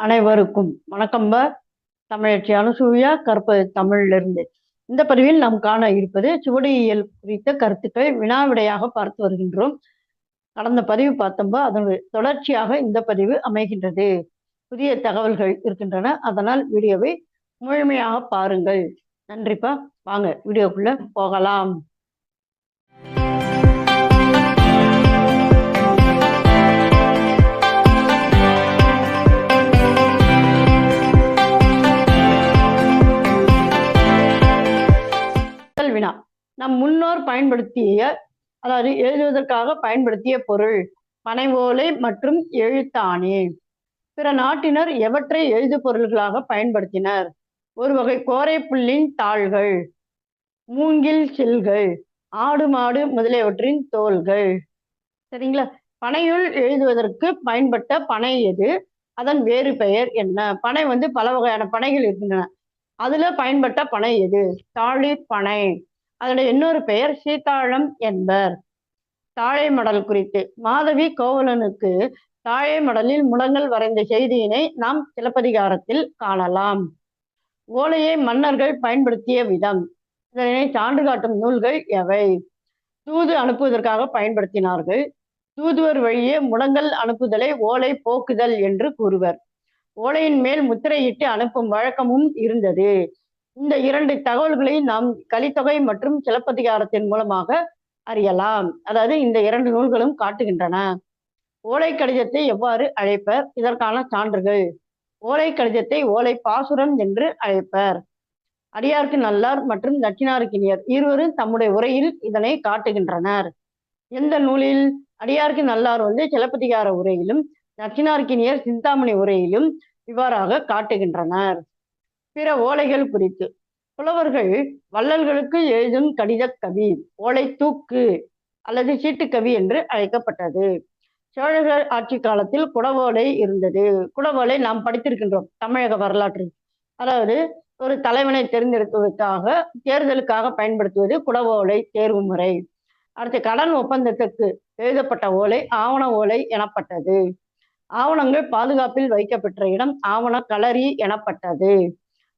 அனைவருக்கும் வணக்கம்ப தமிழச்சி அனுசூயா கற்பது தமிழிலிருந்து. இந்த பதிவில் நாம் காண இருப்பது சுவடியியல் குறித்த கருத்துக்களை வினாவிடையாக பார்த்து வருகின்றோம். கடந்த பதிவு பார்த்தோம்போ அதனுடைய தொடர்ச்சியாக இந்த பதிவு அமைகின்றது. புதிய தகவல்கள் இருக்கின்றன. அதனால் வீடியோவை முழுமையாக பாருங்கள். நன்றிப்பா வாங்க வீடியோக்குள்ள போகலாம். நம் முன்னோர் பயன்படுத்திய அதாவது எழுதுவதற்காக பயன்படுத்திய பொருள் பனை ஓலை மற்றும் எழுத்தாணி. பிற நாட்டினர் எவற்றை எழுது பொருள்களாக பயன்படுத்தினர்? ஒரு வகை கோரைப்புள்ளின் தாள்கள் மூங்கில் சில்கள் ஆடு மாடு முதலியவற்றின் தோள்கள். சரிங்களா? பனையுள் எழுதுவதற்கு பயன்பட்ட பனை எது? அதன் வேறு பெயர் என்ன? பனை வந்து பல வகையான பனைகள் இருக்கின்றன. அதுல பயன்பட்ட பனை எது? தாழி பனை. அதனுடைய இன்னொரு பெயர் சீதாழம் என்பர். தாழை மடல் குறித்து. மாதவி கோவலனுக்கு தாழை மடலில் முடங்கள் வரைந்த செய்தியினை நாம் சிலப்பதிகாரத்தில் காணலாம். ஓலையை மன்னர்கள் பயன்படுத்திய விதம். இதனை சான்று காட்டும் நூல்கள் எவை? தூது அனுப்புவதற்காக பயன்படுத்தினார்கள். தூதுவர் வழியே முடங்கள் அனுப்புதலை ஓலை போக்குதல் என்று கூறுவர். ஓலையின் மேல் முத்திரையிட்டு அனுப்பும் வழக்கமும் இருந்தது. இந்த இரண்டு தகவல்களை நாம் கலித்தொகை மற்றும் சிலப்பதிகாரத்தின் மூலமாக அறியலாம். அதாவது இந்த இரண்டு நூல்களும் காட்டுகின்றன. ஓலை கடிதத்தை எவ்வாறு அழைப்பர்? இதற்கான சான்றுகள். ஓலை கடிதத்தை ஓலை பாசுரம் என்று அழைப்பர். அடியார்க்கு நல்லார் மற்றும் தட்சிணாருக்கினியர் இருவரும் தம்முடைய உரையில் இதனை காட்டுகின்றனர். எந்த நூலில்? அடியார்க்கு நல்லார் வந்து சிலப்பதிகார உரையிலும் தட்சிணார்க்கினியர் சிந்தாமணி உரையிலும் இவ்வாறாக காட்டுகின்றனர். பிற ஓலைகள் குறித்து. புலவர்கள் வள்ளல்களுக்கு எழுதும் கடித கவி ஓலை தூக்கு அல்லது சீட்டுக்கவி என்று அழைக்கப்பட்டது. சோழர்கள் ஆட்சி காலத்தில் குடவோலை இருந்தது. குடவோலை நாம் படித்திருக்கின்றோம் தமிழக வரலாற்று. அதாவது ஒரு தலைவனை தேர்ந்தெடுப்பதற்காக தேர்தலுக்காக பயன்படுத்துவது குடவோலை தேர்வு முறை. அடுத்து கடன் ஒப்பந்தத்துக்கு எழுதப்பட்ட ஓலை ஆவண ஓலை எனப்பட்டது. ஆவணங்கள் பாதுகாப்பில் வைக்கப்பெற்ற இடம் ஆவண களரி எனப்பட்டது.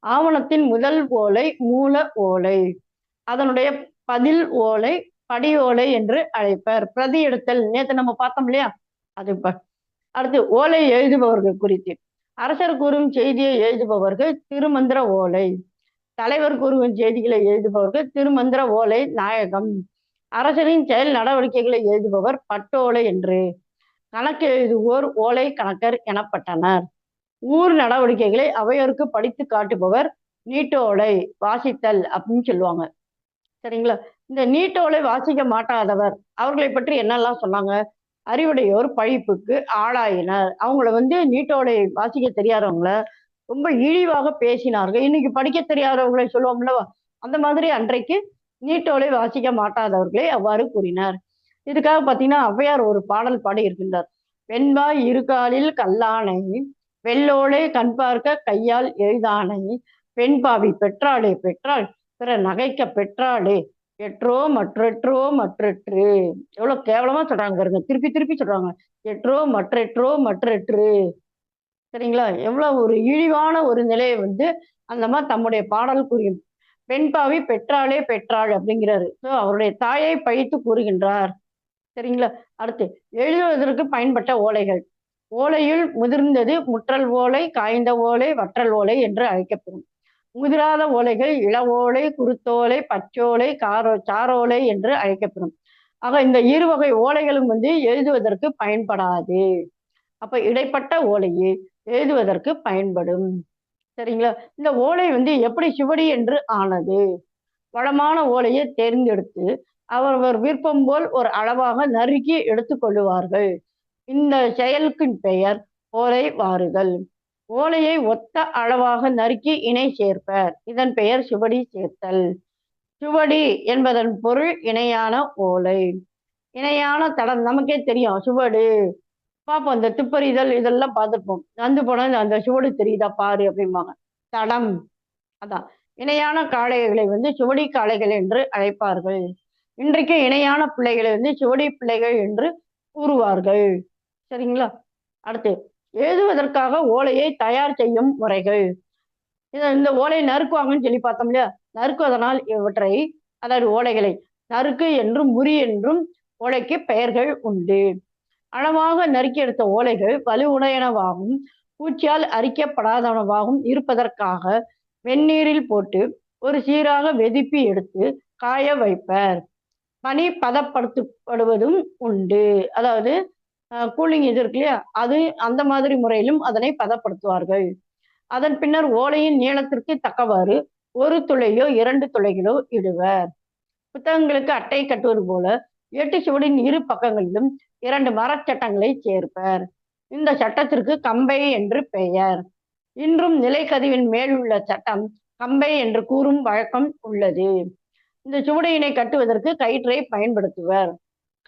ஆவணத்தின் முதல் ஓலை மூல ஓலை. அதனுடைய பதில் ஓலை படி ஓலை என்று அழைப்பர். பிரதி எடுத்தல் நேற்று நம்ம பார்த்தோம் இல்லையா? அது அடுத்து ஓலை எழுதுபவர்கள் குறித்து. அரசர் கூறும் செய்தியை எழுதுபவர்கள் திருமந்திர ஓலை. தலைவர் கூறும் செய்திகளை எழுதுபவர்கள் திருமந்திர ஓலை நாயகம். அரசரின் செயல் நடவடிக்கைகளை எழுதுபவர் பட்டோலை என்று. கணக்கு எழுதுவோர் ஓலை கணக்கர் எனப்பட்டனர். ஊர் நடவடிக்கைகளை அவையோருக்கு படித்து காட்டுபவர் நீட்டோலை வாசித்தல் அப்படின்னு சொல்லுவாங்க. சரிங்களா? இந்த நீட்டோலை வாசிக்க மாட்டாதவர் அவர்களை பற்றி என்னெல்லாம் சொன்னாங்க? அறிவுடையோர் பழிப்புக்கு ஆளாயினர். அவங்கள வந்து நீட்டோலை வாசிக்க தெரியாதவங்கள ரொம்ப இழிவாக பேசினார்கள். இன்னைக்கு படிக்க தெரியாதவங்களை சொல்லுவோம்ல அந்த மாதிரி அன்றைக்கு நீட்டோலை வாசிக்க மாட்டாதவர்களே அவ்வாறு கூறினார். இதுக்காக பார்த்தீங்கன்னா ஔவையார் ஒரு பாடல் பாடி இருக்கின்றார் பெண்பாய் இருகாலில் கல்லானை வெள்ளோளே கண் பார்க்க கையால் எய்தானை பெண் பாவி பெற்றாளே பெற்றாள் பிற நகைக்க பெற்றாளே. எற்றோ மற்றெற்றோ மற்றெற்று. எவ்வளவு கேவலமா சொல்றாங்க பாருங்க. திருப்பி திருப்பி சொல்றாங்க. எற்றோ மற்றெற்றோ மற்றெற்று. சரிங்களா? எவ்வளவு ஒரு இழிவான ஒரு நிலையை வந்து அந்த மாதிரி தம்முடைய பாடல் கூறியும் பெண் பாவி பெற்றாளே பெற்றாள் அப்படிங்கிறாரு. ஸோ அவருடைய தாயை பழித்து கூறுகின்றார். சரிங்களா? அடுத்து எழுதுவதற்கு பயன்பட்ட ஓலைகள். ஓலையில் முதிர்ந்தது முற்றல் ஓலை காய்ந்த ஓலை வற்றல் ஓலை என்று அழைக்கப்படும். முதிராத ஓலைகள் இளவோலை குருத்தோலை பச்சோலை காரோ சாரோலை என்று அழைக்கப்படும். ஆக இந்த இரு வகை ஓலைகளும் வந்து எழுதுவதற்கு பயன்படாது. அப்ப இடைப்பட்ட ஓலையே எழுதுவதற்கு பயன்படும். சரிங்களா? இந்த ஓலை வந்து எப்படி சுவடி என்று ஆனது? வளமான ஓலையை தேர்ந்தெடுத்து அவரவர் விருப்பம் போல் ஒரு அளவாக நறுக்கி எடுத்துக்கொள்ளுவார்கள். இந்த செயலுக்கின் பெயர் ஓலை வாருதல். ஓலையை ஒத்த அளவாக நறுக்கி இணை சேர்ப்பர். இதன் பெயர் சுவடி சேர்த்தல். சுவடி என்பதன் பொருள் இணையான ஓலை. இணையான தடம் நமக்கே தெரியும் சுவடு. பார்ப்போம் இந்த துப்பறிதல் இதெல்லாம் பார்த்துருப்போம். நந்து போனால் அந்த சுவடு தெரியுதா பாரு அப்படிம்பாங்க. தடம். அதான். இணையான காளைகளை வந்து சுவடி காளைகள் என்று அழைப்பார்கள். இன்றைக்கு இணையான பிள்ளைகளை வந்து சுவடி பிள்ளைகள் என்று கூறுவார்கள். சரிங்களா? அடுத்து எழுதுவதற்காக ஓலையை தயார் செய்யும் முறைகள். இதை இந்த ஓலையை நறுக்குவாங்கன்னு சொல்லி பார்த்தோம் இல்லையா? நறுக்குவதனால் இவற்றை அதாவது ஓலைகளை நறுக்கு என்றும் முறி என்றும் ஓலைக்கு பெயர்கள் உண்டு. அளவாக நறுக்கி எடுத்த ஓலைகள் வலுவுடையனவாகவும் பூச்சியால் அரிக்கப்படாதனவாகவும் இருப்பதற்காக வெந்நீரில் போட்டு ஒரு சீராக வெதுப்பி எடுத்து காய வைப்பர். பனி பதப்படுத்தப்படுவதும் உண்டு. அதாவது கூலிங் இது இருக்கு இல்லையா? அது அந்த மாதிரி முறையிலும் அதனை பதப்படுத்துவார்கள். அதன் பின்னர் ஓலையின் நீளத்திற்கு தக்கவாறு ஒரு துளையோ இரண்டு துளைகளோ இடுவர். புத்தகங்களுக்கு அட்டை கட்டுவது போல எட்டு சுவடின் இரு பக்கங்களிலும் இரண்டு மரச்சட்டங்களை சேர்ப்பர். இந்த சட்டத்திற்கு கம்பை என்று பெயர். இன்றும் நிலைக்கதிவின் மேல் உள்ள சட்டம் கம்பை என்று கூறும் வழக்கம் உள்ளது. இந்த சுவடியினை கட்டுவதற்கு கயிற்றை பயன்படுத்துவர்.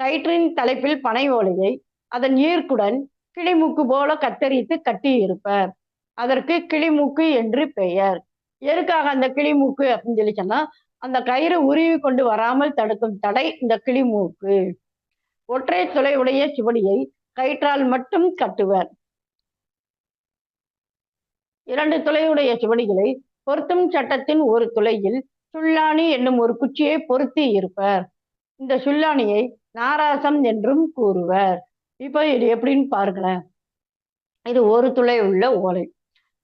கயிற்றின் தலைப்பில் பனை ஓலையை அதன் ஈர்க்குடன் கிளிமூக்கு போல கத்தரித்து கட்டியிருப்பர். அதற்கு கிளிமூக்கு என்று பெயர். எதுக்காக அந்த கிளிமூக்கு அப்படின்னு சொல்லி சொன்னா அந்த கயிறு உருவி கொண்டு வராமல் தடுக்கும் தடை இந்த கிளிமூக்கு. ஒற்றை துளையுடைய சுவடியை கயிற்றால் மட்டும் கட்டுவர். இரண்டு துளையுடைய சுவடிகளை பொருத்தும் சட்டத்தின் ஒரு துளையில் சுல்லாணி என்னும் ஒரு குச்சியை பொருத்தி இருப்பர். இந்த சுல்லாணியை நாராசம் என்றும் கூறுவர். இப்போ இது எப்படின்னு பாருங்களேன். இது ஒரு துளை உள்ள ஓலை.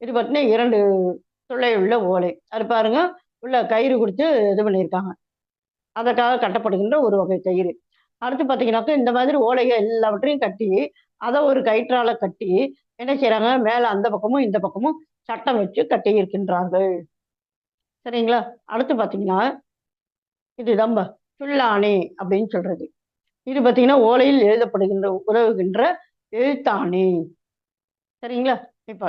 இது பார்த்தீங்கன்னா இரண்டு துளை உள்ள ஓலை. அது பாருங்க உள்ள கயிறு கொடுத்து இது பண்ணியிருக்காங்க. அதற்காக கட்டப்படுகின்ற ஒரு வகை கயிறு. அடுத்து பார்த்தீங்கன்னாக்கா இந்த மாதிரி ஓலைகள் எல்லாவற்றையும் கட்டி அதை ஒரு கயிற்றால கட்டி என்ன செய்யறாங்க மேலே அந்த பக்கமும் இந்த பக்கமும் சட்டம் வச்சு கட்டி இருக்கின்றார்கள். சரிங்களா? அடுத்து பார்த்தீங்கன்னா இது தம்ப சுல்லானி அப்படின்னு சொல்றது. இது பார்த்தீங்கன்னா ஓலையில் எழுதப்படுகின்ற உதவுகின்ற எழுத்தாணி. சரிங்களா? இப்போ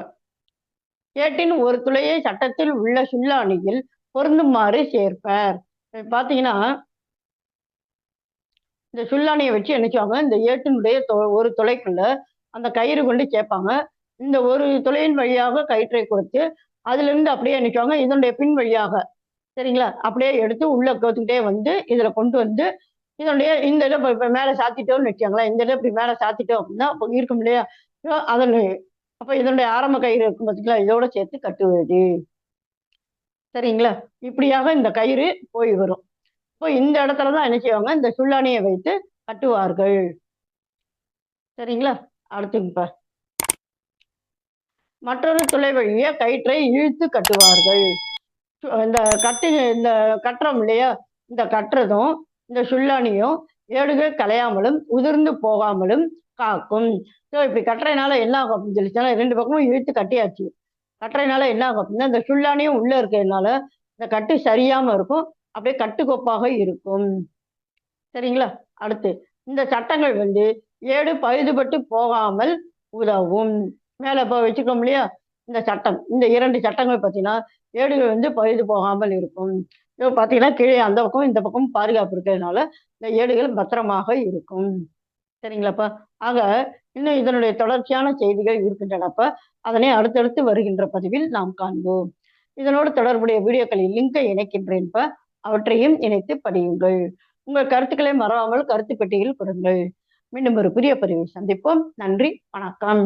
ஏட்டின் ஒரு துளையை சட்டத்தில் உள்ள சுல்லாணியில் பொருந்துமாறு சேர்ப்பர். பார்த்தீங்கன்னா இந்த சுல்லாணியை வச்சு என்னச்சுவாங்க இந்த ஏட்டினுடைய ஒரு துளைக்குள்ள அந்த கயிறு கொண்டு சேர்ப்பாங்க. இந்த ஒரு துளையின் வழியாக கயிற்றை கொடுத்து அதுல இருந்து அப்படியே நினைச்சுவாங்க இதனுடைய பின் வழியாக சரிங்களா? அப்படியே எடுத்து உள்ள கோத்துக்கிட்டே வந்து இதுல கொண்டு வந்து இதனுடைய இந்த இதை இப்போ மேலே சாத்திட்டோம்னு வச்சுக்கோங்களேன். இந்த இதை இப்படி மேலே சாத்திட்டோம் அப்படின்னா அப்போ இருக்கும் இல்லையா? அதில் அப்போ இதனுடைய ஆரம்ப கயிறு இருக்கும் பார்த்தீங்களா இதோட சேர்த்து கட்டுவது. சரிங்களா? இப்படியாக இந்த கயிறு போய் வரும். இப்போ இந்த இடத்துல தான் என்ன செய்வாங்க? இந்த சுல்லானியை வைத்து கட்டுவார்கள். சரிங்களா? அடுத்துங்கப்பா மற்றொரு துளை வழிய கயிற்றை இழுத்து கட்டுவார்கள். இந்த கட்டு இந்த கட்டுறோம் இல்லையா? இந்த கட்டுறதும் இந்த சுல்லானியும் ஏடுகள் கலையாமலும் உதிர்ந்து போகாமலும் காக்கும். ஸோ இப்படி கட்டுறதுனால என்ன ஆகும் அப்படின்னு சொல்லிச்சுன்னா ரெண்டு பக்கமும் இழுத்து கட்டியாச்சு. கட்டுறதுனால என்ன ஆகும் அப்படின்னா இந்த சுல்லானியும் உள்ளே இருக்கிறதுனால இந்த கட்டு சரியாமல் இருக்கும் அப்படியே கட்டுக்கோப்பாக இருக்கும். சரிங்களா? அடுத்து இந்த சட்டங்கள் வந்து ஏடு பழுதுபட்டு போகாமல் உதவும். மேலே இப்போ வச்சுக்கோம் இல்லையா? இந்த சட்டம் இந்த இரண்டு சட்டங்கள் பார்த்தீங்கன்னா ஏடுகள் வந்து பழுது போகாமல் இருக்கும். இப்போ பார்த்தீங்கன்னா கீழே அந்த பக்கம் இந்த பக்கம் பாதுகாப்பு இருக்கிறதுனால இந்த ஏடுகள் பத்திரமாக இருக்கும். சரிங்களாப்பா? ஆக இன்னும் இதனுடைய தொடர்ச்சியான செய்திகள் இருக்கின்றனப்ப அதனை அடுத்தடுத்து வருகின்ற பதிவில் நாம் காண்போம். இதனோடு தொடர்புடைய வீடியோக்களில் லிங்கை இணைக்கின்றேன்ப்ப அவற்றையும் இணைத்து படியுங்கள். உங்கள் கருத்துக்களை மறவாமல் கருத்து பெட்டியில் கொடுங்கள். மீண்டும் ஒரு புதிய பதிவை சந்திப்போம். நன்றி. வணக்கம்.